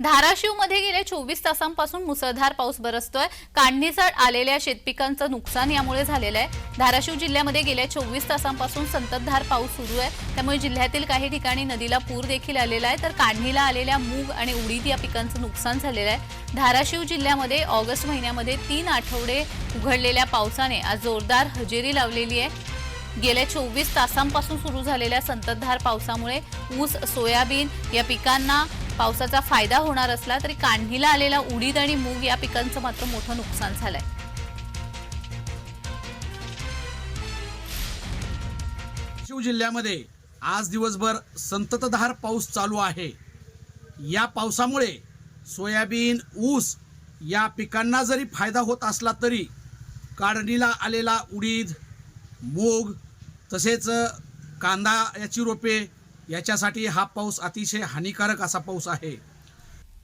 धाराशिवमध्ये गेल्या चोवीस तासांपासून मुसळधार पाऊस बरसतोय. काढणीचा आलेल्या शेतपिकांचं नुकसान यामुळे झालेलं आहे. धाराशिव जिल्ह्यामध्ये गेल्या चोवीस तासांपासून संततधार पाऊस सुरू आहे. त्यामुळे जिल्ह्यातील काही ठिकाणी नदीला पूर देखील आलेला आहे. तर काढणीला आलेल्या मूग आणि उडीद या पिकांचं नुकसान झालेलं आहे. धाराशिव जिल्ह्यामध्ये ऑगस्ट महिन्यामध्ये तीन आठवडे उघडलेल्या पावसाने आज जोरदार हजेरी लावलेली आहे. गेल्या चोवीस तासांपासून सुरू झालेल्या संततधार पावसामुळे ऊस सोयाबीन या पिकांना पावसाचा फायदा होणार असला तरी काढणीला आलेला उडीद आणि मूग या पिकांचं मात्र मोठं नुकसान झालंय. शिव जिल्ह्यामध्ये आज दिवसभर संततधार पाऊस चालू आहे. या पावसामुळे सोयाबीन ऊस या पिकांना जरी फायदा होत असला तरी काढणीला आलेला उडीद मूग तसेच कांदा याची रोपे याच्यासाठी हा पाऊस अतिशय हानिकारक असा पाऊस आहे.